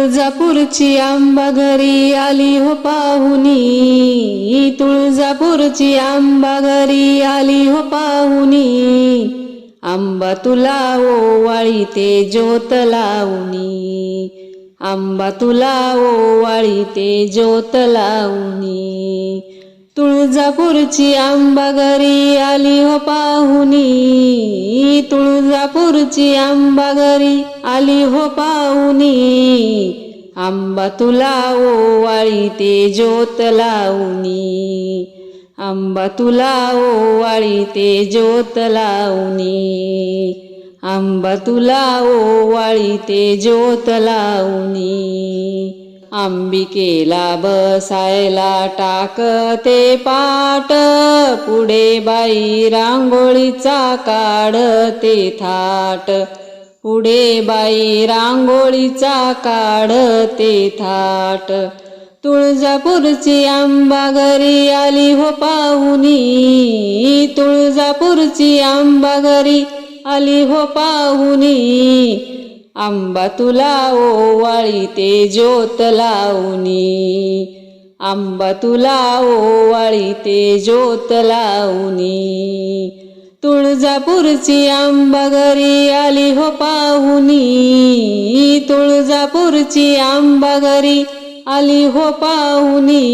तुळजापूरची आंबा घरी आली हो पाहुनी. तुळजापूरची आंबा घरी आली हो पाहुनी. आंबा तुला ओवाळी ते ज्योत लावणी. आंबा तुला ओवाळी ते ज्योत लावणी. तुळजापूरची आंबा घरी आली हो पाहुनी तुळजापूरची आंबा घरी आली हो पाहुनी आंबा तुला ओवाळी ते ज्योत लावणी. आंबा तुला ओवाळी ते ज्योत लावणी. आंबा तुला ओवाळी ते ज्योत लावणी. अंबिकेला बसायला टाकते पाट. पुढे बाई रांगोळीचा काढते थाट. पुढे बाई रांगोळीचा काढते थाट. तुळजापूरची आंबा घरी आली हो पाहुनी. तुळजापूरची आंबा घरी आली हो पाहुनी. आंबा तुला ओवाळी ते ज्योत लावणी. आंबा तुला ओवाळी ते ज्योत लावणी. तुळजापूरची आंबा घरी आली हो पाहुनी तुळजापूरची आंबा घरी आली हो पाहुनी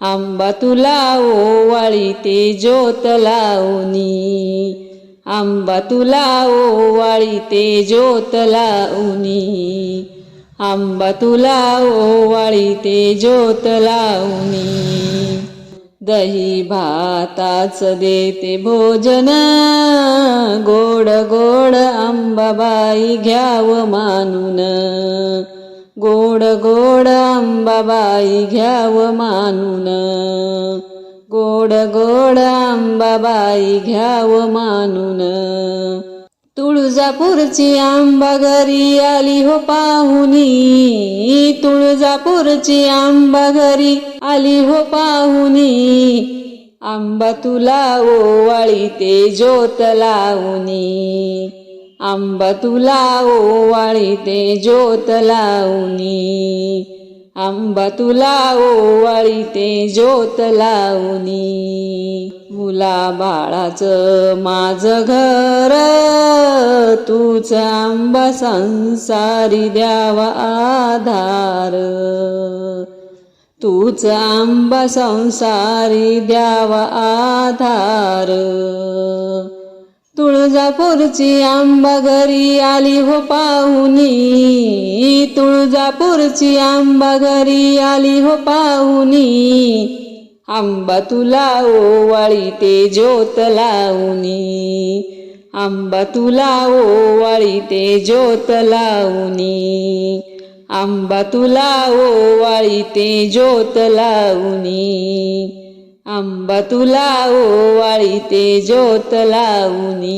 आंबा तुला ओवाळी ते ज्योत लावणी. आंबा तुला ओवाळी ते ज्योत उनी. आंबा तुला ओवाळी ते ज्योत उनी. दही भाताच देते भोजन. गोड गोड आंबाबाई घ्याव मानून. गोड गोड आंबाबाई घ्याव मानून. गोड गोड आंबाबाई घ्याव मानून. तुळजापूरची आंबा घरी आली हो पाहुनी. तुळजापूरची आंबा घरी आली हो पाहुनी. आंबा तुला ओवाळी ते ज्योत लावणी आंबा तुला ओवाळी ते ज्योत लावणी आंबा तुला ओवाळी ते ज्योत लावणी मुला बाळाचं माझ घर तूच आंबा संसारी द्यावा आधार. तूच आंबा संसारी द्यावा आधार. तुळजापूरची आंबा घरी आली हो पाहुनी तुळजापूरची आंबा घरी आली हो पाहुनी आंबा तुला ओवाळी ते ज्योत लावणी. आंबा तुला ओवाळी ते ज्योत लावणी. आंबा तुला ओवाळी ते ज्योत लावणी. आंबा तुला ओवाळी ते ज्योत लावणी